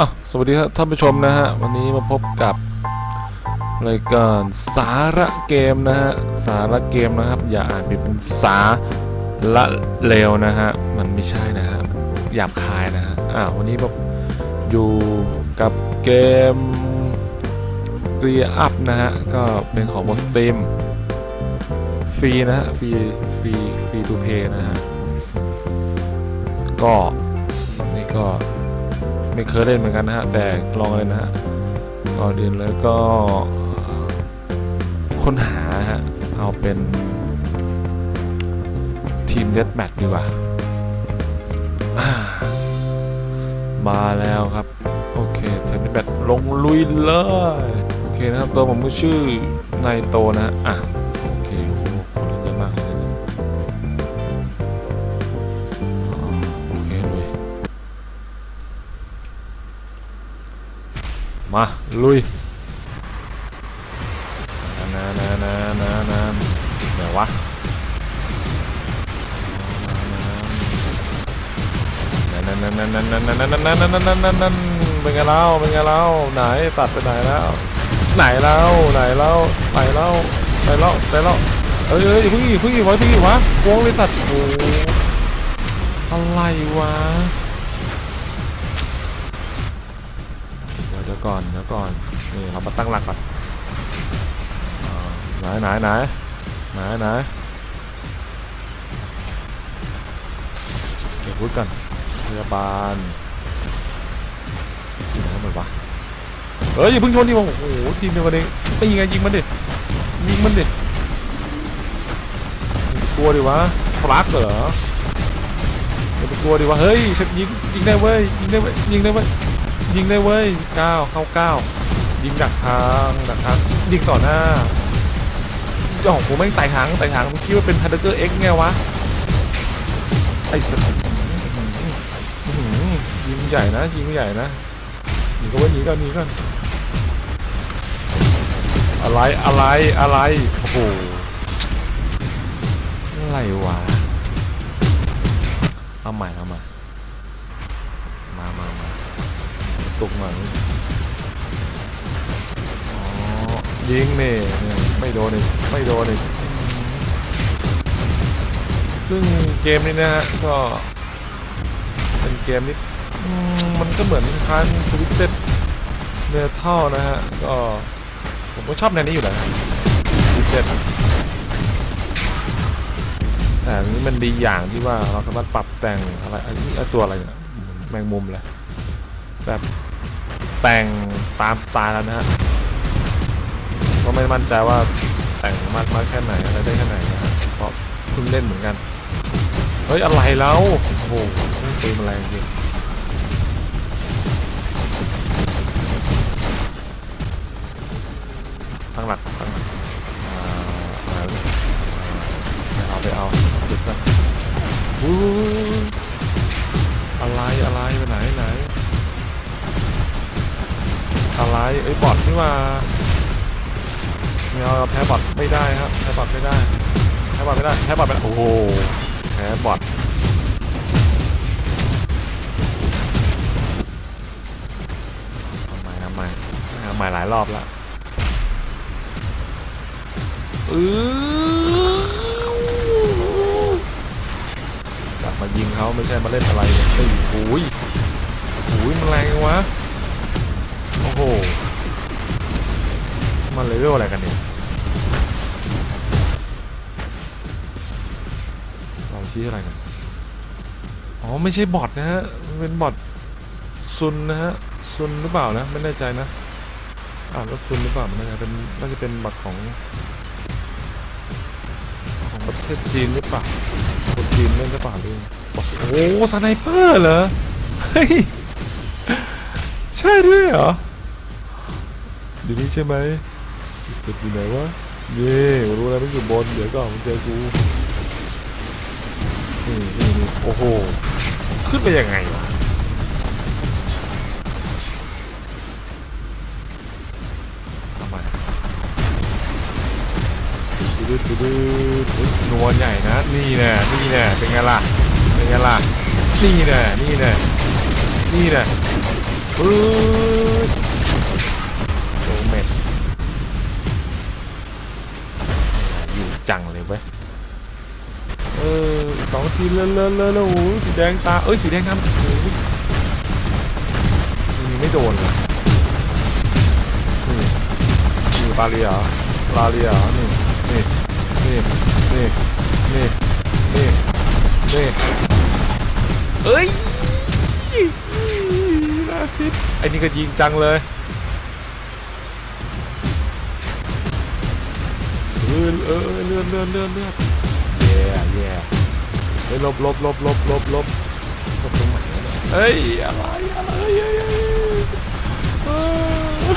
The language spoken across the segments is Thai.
อะสวัสดีครับท่านผู้ชมนะฮะ วันนี้มาพบกับรายการสาระเกมนะฮะ สาระเกมนะครับ อย่าอ่านเป็นสาละเลวนะฮะ มันไม่ใช่นะฮะหยาบคายนะฮะอะวันนี้แบบอยู่กับเกมเรียอัพนะฮะ ก็เป็นของบนสตรีมฟรีนะฮะ ฟรี ฟรี ฟรีทูเพย์นะฮะ ก็นี่ก็ ไม่เคยเล่นเหมือนกันนะฮะแต่ลองเลยนะฮะก่อนอื่นเลยก็ค้นหาฮะเอาเป็นทีมเดสแมทดีกว่า มาแล้วครับ โอเคทีมเดสแมทลงลุยเลย โอเคนะครับ ตัวผมก็ชื่อนายโตนะ อะ มา ลุยนานานานานาไหนวะนั่นนั่นนั่นนั่นนั่นนั่นนั่นนั่นนั่นนั่นนั่นนั่นเป็นไงเล่าเป็นไงเล่าไหนตัดไปไหนแล้ว ไหนเล่าไหนเล่าไหนเล่าไหนเล่าไหนเล่าเอ้ยเอ้ยพึ่งพึ่งไว้พึ่งวะวงเลยตัดโอ้อะไรวะ ก่อนเดี๋ยวก่อนนี่เรามาตั้งหลักก่อนไหนไหนไหนไหนไหนเดี๋ยวพูดกันพยาบาลที่ไหนกันหมวะเฮ้ยอย่าเพิ่งชนดิโอ้โหทีมเดียวกันเองไปยิงไงยิงมันดิยิงมันดิอย่าไปกลัวดิวะฟลักเหรออย่าไปกลัวดิวะเฮ้ยฉันยิงยิงได้เว้ยยิงได้เว้ยยิงได้เว้ย ยิงได้เว้ยเก้าเข้าเก้ายิงดักทางดักทางยิงต่อหน้าจ้าของผมแม่งไต่หางไต่หางมึงคิดว่าเป็นทันเดอร์เอ็กไงวะไอ้สัตว์ยิงใหญ่นะยิงใหญ่นะหนีก็ว่าหนีก็หนีกันอะไรอะไรอะไรโอ้โหอะไรวะเอาใหม่เอาใหม่มามามา ตกหน่อยอ๋อยิงนี่เนี่ยไม่โดนอีกไม่โดนอีกซึ่งเกมนี้นะฮะก็เป็นเกมนี้มันก็เหมือนคันสวิตเต็ดเนื้อเท่านะฮะ ก็ผมก็ชอบแนวนี้อยู่แล้วสวิตเต็ดแต่นี้มันดีอย่างที่ว่าเราสามารถปรับแต่งอะไรอันนี้ไอ้ตัวอะไรเนี่ยแมงมุมเลยแบบ แต่งตามสไตล์แล้วนะฮะก็ไม่มั่นใจว่าแต่งมากน้อยแค่ไหนอะไรได้แค่ไหนนะฮะเพราะเพิ่งเล่นเหมือนกันเฮ้ยอะไรแล้วโอ้โหตีมอะไรจริงตั้งหลักตั้งหลักเอาไปเอาสุดก่อนอะไรอะไรไปไหนไหน อะไรไอ้ยบอทนี่ว่าไม่เอาแพ้บอทไม่ได้ครับแพ้บอทไม่ได้แพ้บอทไม่ได้แพ้บอทไม่ได้โอ้โหแพ้บอททำไมทำไมทำไมหลายรอบละเออกลับมายิงเขาไม่ใช่มาเล่นอะไรเฮ้ยโอ้ยโอ้ยมันแรงจังวะ โห มันเลเวลอะไรกันเนี่ยเราชี้อะไรกัน อ๋อ ไม่ใช่บอทนะฮะ เป็นบอทซุนนะฮะ ซุนหรือเปล่านะ ไม่แน่ใจนะอ่านว่าซุนหรือเปล่ามันน่าจะเป็นน่าจะเป็นบอทของ ของประเทศจีนหรือเปล่าคนจีนเล่นหรือเปล่าหรือบอทโอ้สไนเปอร์เหรอ เฮ้ย ใช่ด้วยเหรอ เดี๋ยวนี้ใช่ไหมสุดอยู่ไหนวะเย่รู้แล้วมันอยู่บนเดี๋ยวก่อนมันเจอกูนี่นี่โอ้โห ขึ้นไปยังไงวะทำไมดืดดืดดืดนวลใหญ่นะ นี่แน่นี่แน่เป็นไงล่ะ เป็นไงล่ะ นี่แน่นี่แน่นี่แน่ปื๊ จังเลยเว้ยเออสองทีเล่นเล่นเล่นโอ้โหสีแดงตาเอ้ยสีแดงทำโอ้โหนี่ไม่โดนเลยนี่นี่ปาเรียปาเรียนี่นี่นี่นี่นี่นี่นี่เอ้ยน่าซิดไอ้นี่ก็ยิงจังเลย ออเออเลื่อนเลื่อนเลื่อนเลื่อนแย่แย่เฮ้ลบลบลบลบลบลบลบตรงไหนเนี่ยเฮ้ยอะไรอะไรเฮ้ยฮ้ยเฮ้ยเออ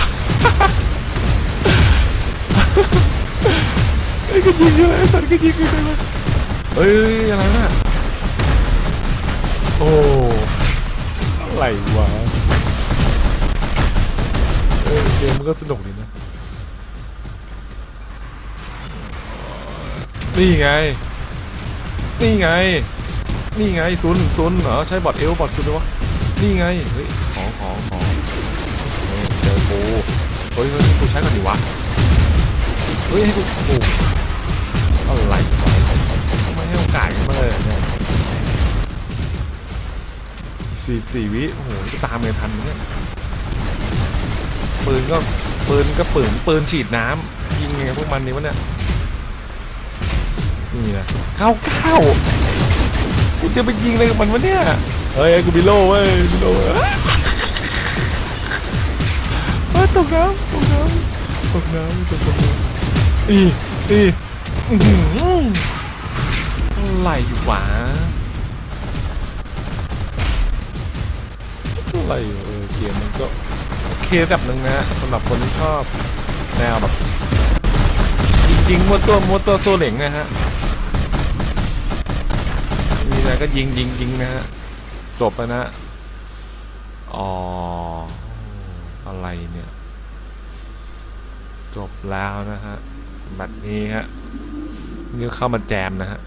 เฮ้ยก็ยิงอยู่เลยสัตว์ก็ยิงอยู่เลยเฮ้ยอะไรน่ะโอ้อะไรวะเออเกมมันก็สนุกดี นี่ไง นี่ไง นี่ไงซุนซุนเหรอใช้บอทเอลบอทซุนเลยวะนี่ไงเฮ้ยของของของเจอกูเฮ้ยเฮ้ยกูใช้ก่อนดิวะเฮ้ยให้กูโอ้อะไรไม่ให้โอกาสกันมาเลยสี่สี่วิโอ้โหจะตามเลยทันเนี่ยปืนก็ปืนก็ปืนปืนฉีดน้ำยิงไงพวกมันนี่วะเนี่ย นี่นะเก้าเก้ากูจะไปยิงอะไรกับมันวะเนี่ยเฮ้ยกูบิโลเว้ยบิโลเว้ยเฮ้ยตกน้ำตกน้ำตกน้ำตกน้ำอีอีอื้อหืออะไรอยู่วะอะไรอยู่เออเกมมันก็โอเคระดับหนึ่งนะสำหรับคนที่ชอบแนวแบบจริงๆมัวตัวมัวตัวโซเหล่งนะฮะ มีอะไรก็ยิงยิงยิงนะฮะ จบแล้วนะ อ๋อ อะไรเนี่ย จบแล้วนะฮะสำหรับนี้ฮะนี่เข้ามาแจมนะฮะ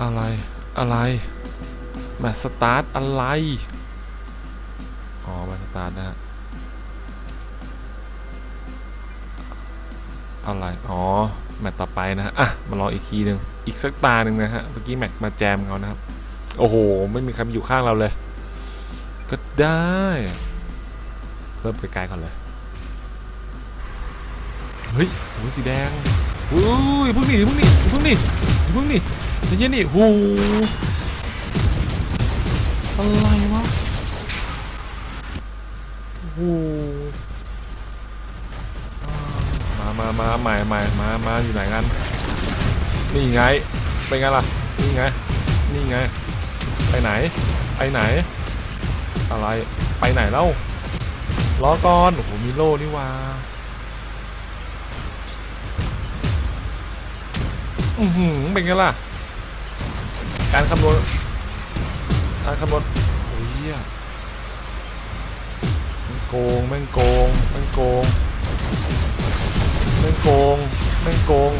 อะไรอะไร มาสตาร์ทอะไร อ๋อ มาสตาร์ทนะฮะ อะไร อ๋อ แมตต์ต่อไปนะฮะอะมารออีกทีหนึ่งอีกสักตาหนึ่งนะฮะเมื่อกี้แมตต์มาแจมเขานะครับ โอ้โห ไม่มีใครอยู่ข้างเราเลย ก็ได้เริ่มไกลๆก่อนเลยเฮ้ยโอ้ยสีแดงอุ้ยพึ่งนีพึ่งนีพึ่งนีพึ่งนีใจเย็นนี่หูอะไรวะโอ้ มามามาใหม่ใหม่มามาอยู่ไหนกันนี่ไงเป็นไงล่ะนี่ไงนี่ไงไปไหนไปไหน อะไรไปไหนเล่ารอก่อนโอ้โหมีโล่นี่ว่าอือหือเป็นไงล่ะ การคำนวณการคำนวณโอ้ยเหี้ยแม่งโกงแม่งโกงแม่งโกง แม่งโกงแม่งโกง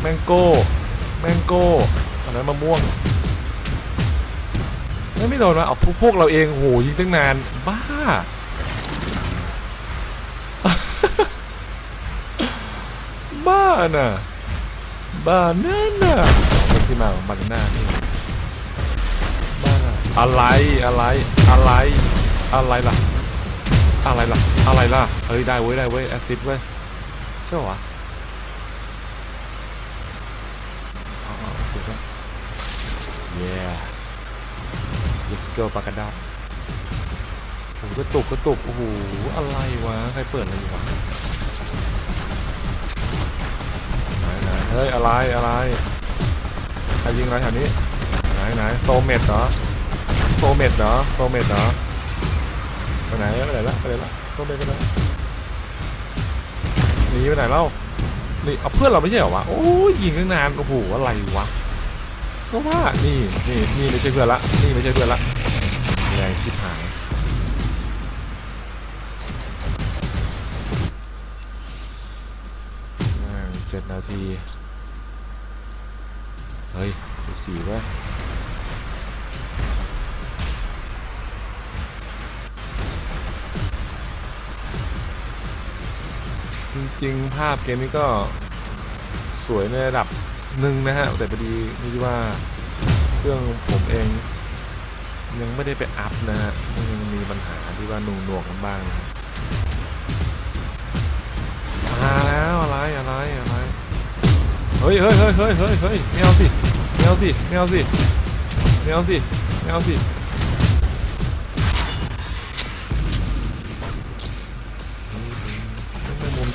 แม่งโก้แม่งโก้อันนั้นมะม่วงไม่ไม่โดนวะเอาพวกพวกเราเองโหยิงตั้งนานบ้าบ้าน่ะบ้านั่นน่ะเป็นที่มาของบานาน่านี่บ้าน่ะอะไรอะไรอะไรอะไรล่ะ อะไรล่ะอะไรล่ะเฮ้ยได้เว้ยได้เว้ยแอซิดเว้ย ใช่ปะอ๋อแอซิดเว้ย yeah let's go ปากกาดาบโอ้โหกระตุกกระตุกโอ้โห อะไรวะ ใครเปิดอะไรอยู่วะไหนไหนเฮ้ย อะไร อะไร ใครยิงอะไรแถวนี้ ไหนไหนโซเมดเหรอ โซเมดเหรอ โซเมดเหรอไปไหนไปไหนละไปไหนละโซเมดไปไหน หนีไปไหนเล่านี่เอาเพื่อนเราไม่ใช่เหรอวะโอ้ยยิงตั้งนานโอ้โหอะไรวะก็ว่านี่นี่นี่ไม่ใช่เพื่อนละนี่ไม่ใช่เพื่อนละแรงชิบหายเจ็ดนาที เฮ้ยสี่เว้ย จริงๆ ภาพเกมนี้ก็สวยในระดับหนึ่งนะฮะ แต่พอดีนี่ที่ว่าเครื่องผมเองยังไม่ได้ไปอัพนะฮะยังมีปัญหาที่ว่าหน่งหน่วงกันบ้างนะมาแล้วอะไรอะไรอะไรเฮ้ยเฮ้ยเฮ้ยเฮ้ยเฮ้ยเฮ้ยไม่เอาสิไม่เอาสิไม่เอาสิไม่เอาสิไม่เอาสิ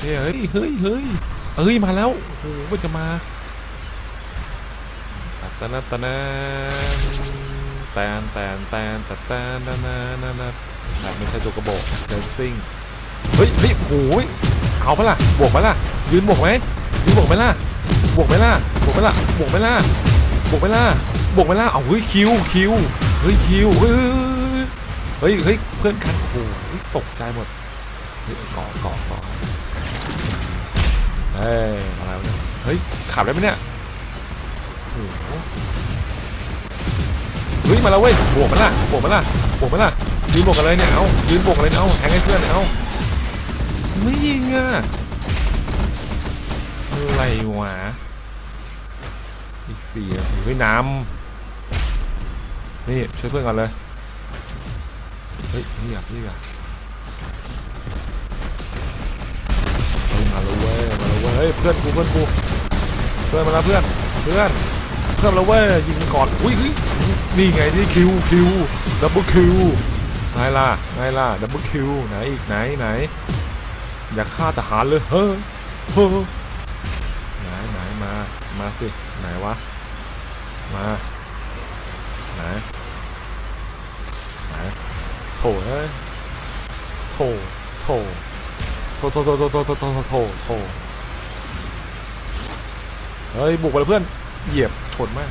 เฮ้ยเฮ้ยเฮ้ยเฮ้ยมาแล้วโอ้โหมันจะมาตานตานแตนแตนแตนแต่แตนนานานานาไม่ใช่ตัวกระบอกเดินซิ่งเฮ้ยเฮ้ยโอ้ยเอาไปล่ะบวกไปล่ะยืนบวกไหมยืนบวกไปล่ะบวกไปล่ะบวกไปล่ะบวกไปล่ะบวกไปล่ะบวกไปล่ะเอาเฮ้ยคิวคิวเฮ้ยคิวเฮ้ยเฮ้ยเพื่อนคันโอ้ยตกใจหมด เฮ้ยเกาะเกาะเกาะเฮ้ยอะไรวะเนี่ยเฮ้ย ขับได้ไหมเนี่ยเฮ้ย มาแล้วเว้ยบวกมันล่ะบวกมันล่ะบวกมันล่ะ ยืนบวกกันเลยเนี่ย เอายืนบวกกันเลยเนี่ยเอาแทงให้เพื่อนเนี่ยเอาไม่ยิงอะอะไรวะ อีกสี่นาทีเฮ้ยน้ำนี่ ช่วยเพื่อนก่อนเลย เฮ้ยนี่อะนี่อะ ฮ้ยเพื่อนกูเพื่อนกูเพื่อนมาแล้วเพื่อนเพื่อนเพื่อนมาแล้วเว้ยยิงก่อนอุ้ยนี่ไงที่คิวคิวดับเบิลคิวไงล่ะไงล่ะดับเบิลคิวไหนอีกไหนไหนอยากฆ่าทหารเลยเฮ้อเฮ้อไหนไหนมามาสิไหนวะมาไหนไหนโถเฮ้ยโถโถโถโถโถโถโถโถโถโถโถ เฮ้ย บุกไปเลยเพื่อน เหยียบชนมาก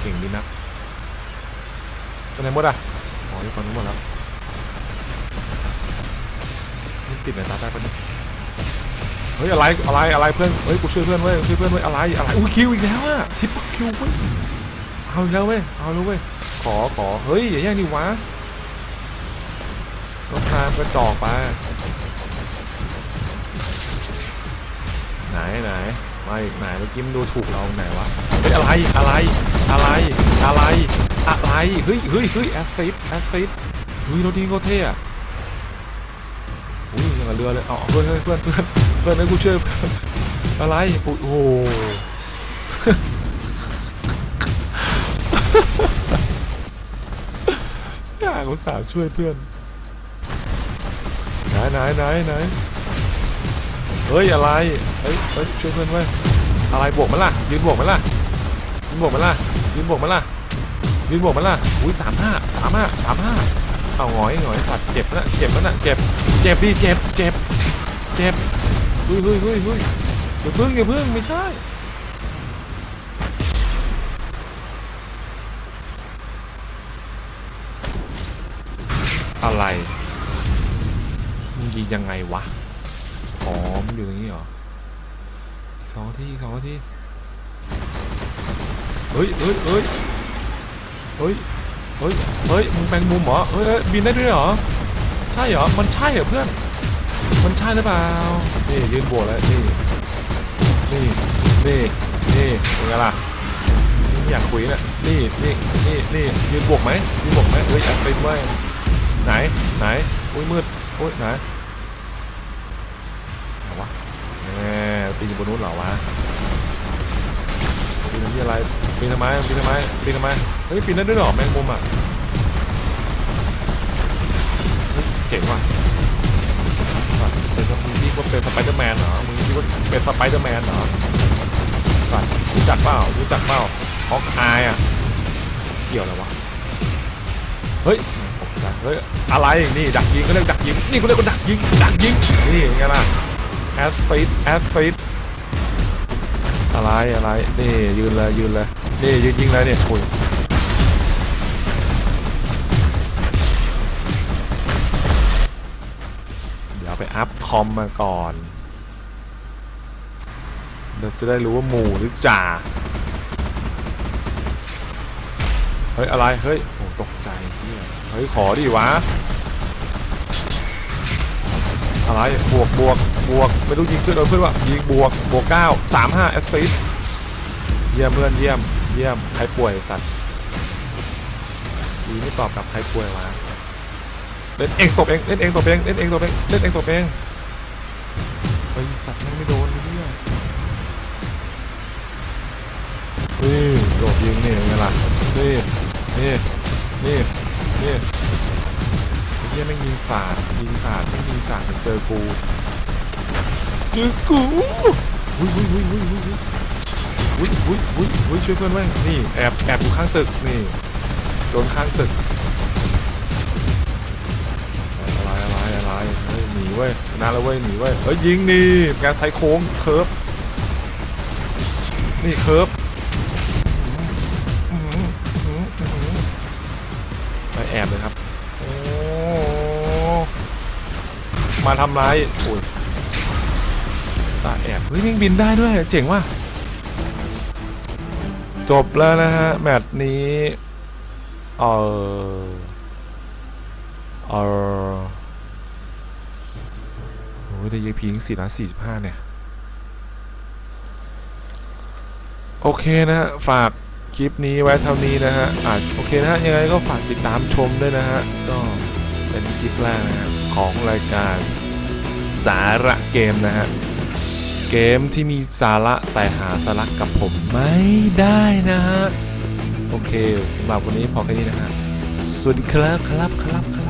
เก่งดีนักไปไหนหมดอะอ๋ออยู่ฝั่งนู้นหมดแล้วมันติดในตาใต้ปะเนี่ยเฮ้ยอะไรอะไรอะไรเพื่อนเฮ้ยกูช่วยเพื่อนเว้ยช่วยเพื่อนเว้ยอะไรอะไรอุ้ยคิวอีกแล้วอะทิปคิวเว้ยเอาอีกแล้วเว้ยเอาแล้วเว้ยขอขอเฮ้ยอย่าแย่งดิวะก็พามกระจอกไป ไหนไหนมาอีกไหนเมื่อกี้มันดูถูกเราไหนวะเฮ้ยอะไรอะไรอะไรอะไรอะไรเฮ้ยเฮ้ยเฮ้ยแอสซิดแอสซิดเฮ้ยรถดีก็เท่อะอุ้ยยังกับเรือเลยอ๋อเพื่อนเฮ้ยเพื่อนเพื่อนเพื่อนให้กูช่วยเพื่ออะไรโอ้โหอยากอุตส่าห์ช่วยเพื่อนไหนไหนไหนไหน เฮ้ยอะไร เฮ้ยเฮ้ยช่วยเพื่อนไว้ยอะไรบวกมันล่ะ ยืนบวกมันล่ะ ยืนบวกมันล่ะ ยืนบวกมันล่ะ ยืนบวกมันล่ะ อุ้ยสามห้าสามห้าสามห้าเอาหงอยหงอยสัตว์เจ็บนะเจ็บนะเจ็บ เจ็บดิเจ็บ เจ็บ เจ็บเฮ้ยเฮ้ยเฮ้ยเฮ้ยอย่าพึ่งอย่าพึ่งไม่ใช่อะไรมึงยิงยังไงวะ อ๋อมันอยู่ตรงนี้เหรอสองทีอีกสองที่เฮ้ยเฮ้ยเฮ้ยเฮ้ยเฮ้ยเฮ้ยมึงแปลงมุมเหรอเฮ้ยบินได้ด้วยเหรอใช่เหรอมันใช่เหรอเพื่อนมันใช่หรือเปล่านี่ยืนโบกแล้วนี่นี่นี่นี่เป็นไงล่ะไม่อยากคุยนะนี่นี่นี่นี่ยืนบวกไหมยืนบวกไหมเฮ้ยแอปเป็นไว้ยไหนไหนอุ้ยมืดอุ้ยไหน ปีนอยู่บนนู้นเหรอวะปีนทำที่อะไรปีนทำไมปีนทำไมปีนทำไมเฮ้ยปีนได้ด้วยเหรอแมงมุมอะเจ๋งว่ะเป็นมึงคิดว่าเป็นสไปเดอร์แมนเหรอมึงคิดว่าเป็นสไปเดอร์แมนเหรอสัตว์รู้จักเปล่ารู้จักเปล่าฮอกอายอะเกี่ยวอะไรวะเฮ้ยเฮ้ยอะไรนี่ดักยิงเขาเรียกดักยิงนี่เขาเรียกว่าดักยิงดักยิงนี่เป็นไงล่ะ แอสฟิตแอสฟิตอะไรอะไรนี่ยืนเลยยืนเลยนี่ยืนยิงเลยเนี่ยคุยเดี๋ยวไปอัพคอมมาก่อนเดี๋ยวจะได้รู้ว่าหมู่หรือจ่าเฮ้ย อะไร เฮ้ย โอ้ตกใจเฮ้ย ขอดิวะ อะไร บวกบวก บวก ไม่รู้ยิงเพื่อนโดนเพื่อนว่ายิงบวก บวกเก้าสามห้าแอสซิสเยี่ยมเพื่อนเยี่ยม เยี่ยม ใครป่วยสัตว์ดีไม่ตอบกลับใครป่วยวะเล่นเองตบเอง เล่นเองตบเอง เล่นเองตบเอง เล่นเองตบเองไอสัตว์ม่งไม่โดนไอ้เนี่ยนี่โดดยิงนี่ไงล่ะนี่นี่นี่นี่ไอ้เหี้ยแม่ยิงสาดยิงสาดแม่ยิงสาดมันเจอกู เจอกูวุ้ยวุ้ยวุ้ยวุ้ยวุ้ยวุ้ยวุ้ยวุ้ยวุ้ยช่วยเพื่อนแม่งนี่แอบแอบอยู่ข้างตึกนี่โดนข้างตึกอะไรอะไรอะไรเฮ้ยหนีเว้ยชนะแล้วเว้ยหนีเว้ยเฮ้ยยิงนี่การไทยโค้งเคิร์ฟนี่เคิร์ฟไปแอบเลยครับ โอ้ มาทำร้ายโอ้ย สาดแอบเฮ้ยยังบินได้ด้วยเจ๋งว่ะจบแล้วนะฮะ แมตช์นี้เออเออโอ้ยได้ยีพีงสี่ล้านสี่สิบห้าเนี่ย โอเคนะฮะ ฝากคลิปนี้ไว้เท่านี้นะฮะอ่าโอเคนะฮะ ยังไงก็ฝากติดตามชมด้วยนะฮะ ก็เป็นคลิปแรกนะฮะ ของรายการสาระเกมนะฮะ เกมที่มีสาระแต่หาสาระกับผมไม่ได้นะฮะ โอเคสำหรับวันนี้พอแค่นี้นะฮะ สวัสดีครับครับครับครับ